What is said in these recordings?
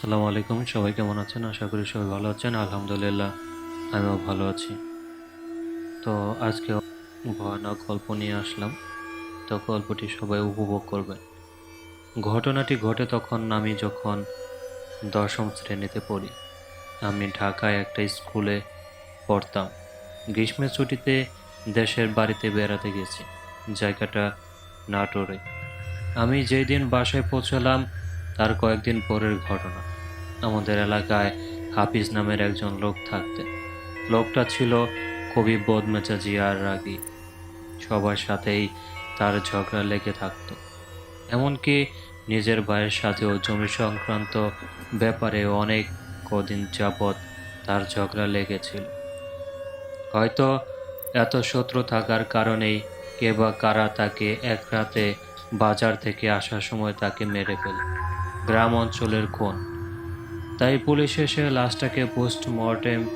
আসসালামু আলাইকুম, সবাই কেমন আছেন? আশা করি সবাই ভালো আছেন। আলহামদুলিল্লাহ, আমিও ভালো আছি। তো আজকে ভয়ানক গল্প নিয়ে আসলাম। তো গল্পটি সবাই উপভোগ করবেন। ঘটনাটি ঘটে তখন আমি যখন দশম শ্রেণীতে পড়ি। আমি ঢাকায় একটা স্কুলে পড়তাম। গ্রীষ্মের ছুটিতে দেশের বাড়িতে বেড়াতে গেছি, জায়গাটা নাটোরে। আমি যেই দিন বাসায় পৌঁছালাম, তার কয়েকদিন পরের ঘটনা। আমাদের এলাকায় হাফিজ নামের একজন লোক থাকতেন। লোকটা ছিল খুবই বদমেজাজি আর রাগী। সবার সাথেই তার ঝগড়া লেগে থাকতো। এমনকি নিজের ভাইয়ের সাথেও জমি সংক্রান্ত ব্যাপারে অনেক কদিন যাবৎ তার ঝগড়া লেগেছিল। হয়তো এত শত্রু থাকার কারণেই কে বা কারা তাকে এক রাতে বাজার থেকে আসার সময় তাকে মেরে ফেলে। গ্রাম অঞ্চলের কোন তাই পুলিশ এসে লাশটাকে পোস্টমর্টেম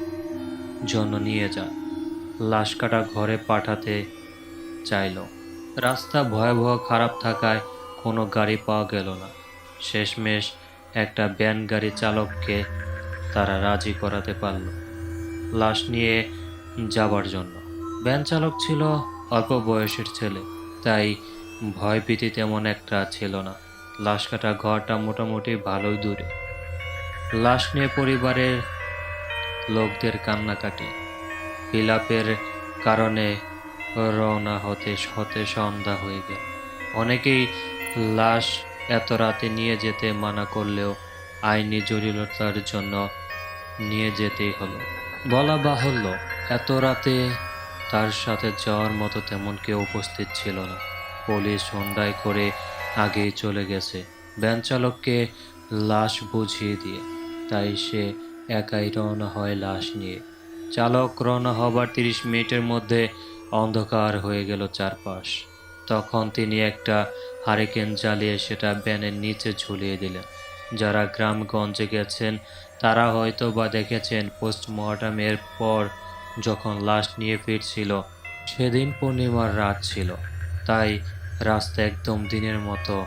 জন্য নিয়ে যান লাশ কাটা ঘরে পাঠাতে চাইল। রাস্তা ভয়াবহ খারাপ থাকায় কোনো গাড়ি পাওয়া গেল না। শেষমেশ একটা ব্যান গাড়ি চালককে তারা রাজি করাতে পারল। লাশ নিয়ে যাবার জন্য। ব্যান চালক ছিল অল্প বয়সের ছেলে, তাই ভয় ভয়ভীতি তেমন একটা ছিল না। লাশ কাটা ঘরটা মোটামুটি ভালোই দূরে। লাশ নিয়ে পরিবারের লোকদের কান্নাকাটি। বিলাপের কারণে রওনা হতে হতে সন্ধ্যা হয়ে গেল। অনেকেই লাশ এত রাতে নিয়ে যেতে মানা করলেও আইনি জটিলতার জন্য নিয়ে যেতেই হলো। বলা বাহুল্য, এত রাতে তার সাথে যাওয়ার মতো তেমন কেউ উপস্থিত ছিল না। পুলিশ হন্ডায় করে আগেই চলে গেছে। ভ্যান চালককে লাশ বুঝিয়ে দিয়ে তাই সে একাই রওনা হয় লাশ নিয়ে। চালক রওনা হবার তিরিশ মিনিটের মধ্যে অন্ধকার হয়ে গেল চারপাশ। তখন তিনি একটা হারিকেন জ্বালিয়ে সেটা ব্যানের নিচে ঝুলিয়ে দিলেন। যারা গ্রামগঞ্জে গেছেন, তারা হয়তো বা দেখেছেন পোস্টমর্টমের পর যখন লাশ নিয়ে ফিরছিল, সেদিন পূর্ণিমার রাত ছিল। তাই রাস্তা একদম দিনের মতো,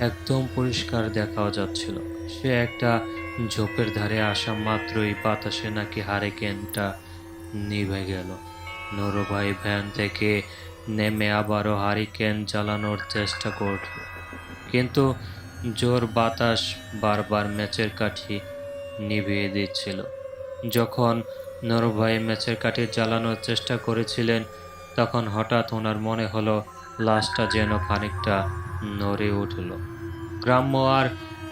একদম পরিষ্কার দেখাও যাচ্ছিল। সে একটা ঝোপের ধারে আসা মাত্রই বাতাসে নাকি হারিকেনটা নিভে গেল। নরভাই ভ্যান থেকে নেমে আবারও হারিকেন জ্বালানোর চেষ্টা করল। কিন্তু জোর বাতাস বারবার ম্যাচের কাঠি নিভিয়ে দিচ্ছিল। যখন নুরু ভাই ম্যাচের কাঠি জ্বালানোর চেষ্টা করেছিলেন, তখন হঠাৎ ওনার মনে হলো লাশটা যেন খানিকটা নড়ে উঠল। গ্রাম্য আর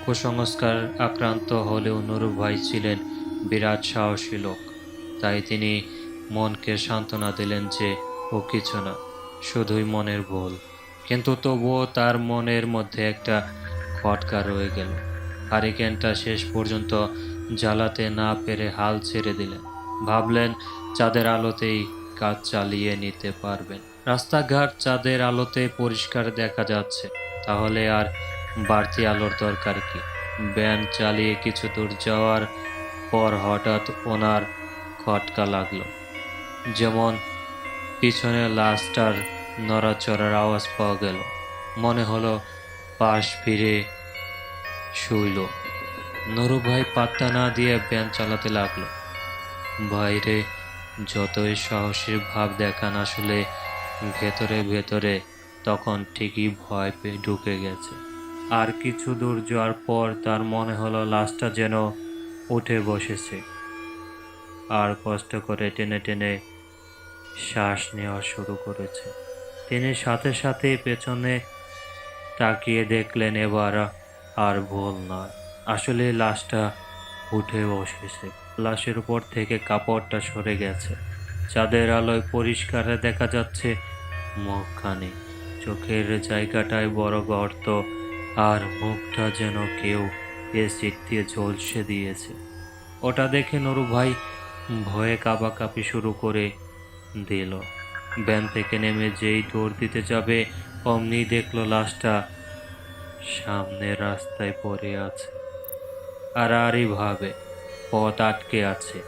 কুসংস্কার আক্রান্ত হলেও নুরু ভাই ছিলেন বিরাট সাহসী লোক। তাই তিনি মনকে সান্ত্বনা দিলেন যে ও কিছু না, শুধুই মনের ভুল। কিন্তু তবুও তার মনের মধ্যে একটা খটকা রয়ে গেল। হারিকেনটা শেষ পর্যন্ত জ্বালাতে না পেরে হাল ছেড়ে দিলেন। ভাবলেন, চাঁদের আলোতেই কাজ চালিয়ে নিতে পারবেন। রাস্তাঘাট চাঁদের আলোতে পরিষ্কার দেখা যাচ্ছে। তাহলে আর বাড়তি আলোর দরকার কি? ব্যান চালিয়ে কিছু দূর যাওয়ার পর হঠাৎ ওনার খটকা লাগল। যেমন পিছনে লাশটার নড়াচড়ার আওয়াজ পাওয়া গেল। মনে হলো পাশ ফিরে শুইল। নুরু ভাই পাত্তা না দিয়ে ব্যান চালাতে লাগল। বাইরে যতই সাহসী ভাব দেখান আসলে ভেতরে ভেতরে, তখন ঠিকই ভয় পেয়ে ঢুকে গেছে। আর কিছু দূর যাওয়ার পর তার মনে হলো লাশটা যেন উঠে বসেছে। আর কষ্ট করে টেনে টেনে শ্বাস নেওয়া শুরু করেছে। তিনি সাথে সাথে পেছনে তাকিয়ে দেখলেন, এবার আর ভুল নয়। আসলে লাশটা উঠে বসেছে। লাশের উপর থেকে কাপড়টা সরে গেছে। চাঁদের আলোয় পরিষ্কার দেখা যাচ্ছে মুখখানি। চোখের জায়গাটায় বড় গর্ত আর মুখটা যেন কেউ এসিড দিয়ে ঝলসে দিয়েছে। ওটা দেখে নরু ভাই ভয়ে কাঁপাকাঁপি শুরু করে দিল। ভ্যান থেকে নেমে যেই দৌড় দিতে যাবে, অমনি দেখল লাশটা সামনে রাস্তায় পড়ে আছে। আর আরই ভাবে পথ আটকে আছে।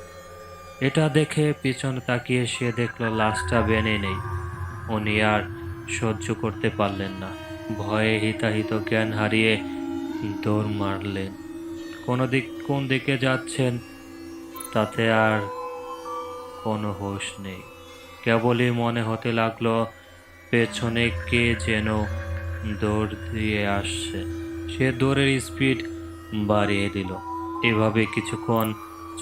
এটা দেখে পিছনে তাকিয়ে সে দেখল লাশটা বেনে নেই। উনি আর সহ্য করতে পারলেন না। ভয়ে হিতাহিত জ্ঞান হারিয়ে দৌড় মারলেন কোনো দিক কোন দিকে যাচ্ছেন, তাতে আর কোনো হোশ নেই। কেবলই মনে হতে লাগল, পেছনে কে যেন দৌড় দিয়ে আসছে। সে দৌড়ের স্পিড বাড়িয়ে দিল। এভাবে কিছুক্ষণ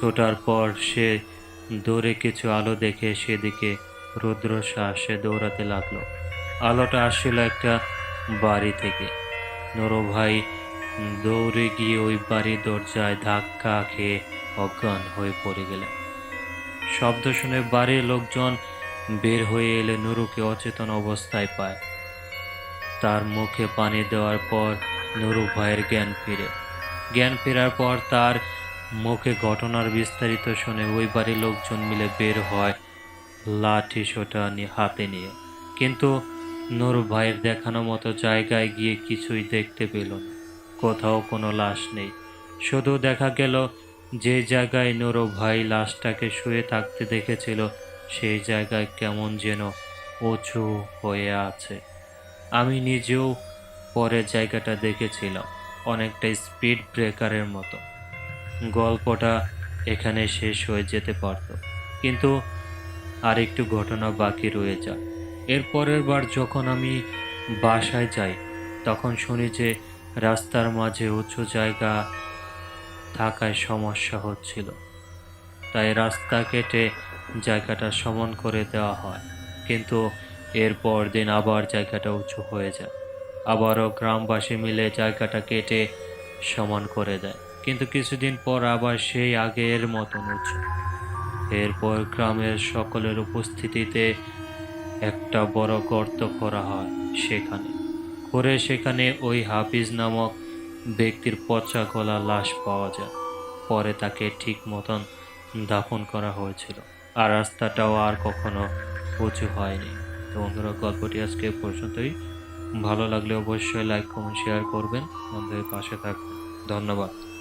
ছোটার পর সে দৌড়ে কিছু আলো দেখে সেদিকে রুদ্র শ্বাসে দৌড়াতে লাগল। আলোটা আসছিল একটা বাড়ি থেকে। নুরু ভাই দৌড়ে গিয়ে ওই বাড়ির দরজায় ধাক্কা খেয়ে অজ্ঞান হয়ে পড়ে গেলেন। শব্দ শুনে বাড়ির লোকজন বের হয়ে এলে নুরুকে অচেতন অবস্থায় পায়। তার মুখে পানি দেওয়ার পর নুরু ভাইয়ের জ্ঞান ফিরে। জ্ঞান ফেরার পর তার মুখে ঘটনার বিস্তারিত শুনে ওই বাড়ির লোকজন মিলে বের হয় লাঠি সোটা হাতে নিয়ে। কিন্তু নুরু ভাইয়ের দেখানো মতো জায়গায় গিয়ে কিছুই দেখতে পেল না। কোথাও কোনো লাশ নেই। শুধু দেখা গেল যে জায়গায় নুরু ভাই লাশটাকে শুয়ে থাকতে দেখেছিল, সেই জায়গায় কেমন যেন উঁচু হয়ে আছে। আমি নিজেও পরে জায়গাটা দেখেছিলাম, অনেকটা স্পিড ব্রেকারের মতো। গল্পটা এখানে শেষ হয়ে যেতে পারত, কিন্তু আর একটু ঘটনা বাকি রয়ে যায়। এর পরের বার যখন আমি বাসায় যাই, তখন শুনি যে রাস্তার মাঝে উঁচু জায়গা থাকায় সমস্যা হচ্ছিল। তাই রাস্তা কেটে জায়গাটা সমান করে দেওয়া হয়। কিন্তু এরপর দিন আবার জায়গাটা উঁচু হয়ে যায়। আবারও গ্রামবাসী মিলে জায়গাটা কেটে সমান করে দেয়। কিন্তু কিছুদিন পর আবার সেই আগের মতন উঁচু। এরপর গ্রামের সকলের উপস্থিতিতে একটা বড় গর্ত করা হয় সেখানে। করে সেখানে ওই হাফিজ নামক ব্যক্তির পচা গলা লাশ পাওয়া যায়। পরে তাকে ঠিক মতন দাফন করা হয়েছিল। আর রাস্তাটাও আর কখনো উঁচু হয়নি। তো বন্ধুরা, গল্পটি আজকে পর্যন্তই। ভালো লাগলে অবশ্যই লাইক, কমেন্ট, শেয়ার করবেন। বন্ধুদের পাশে থাকবেন ধন্যবাদ।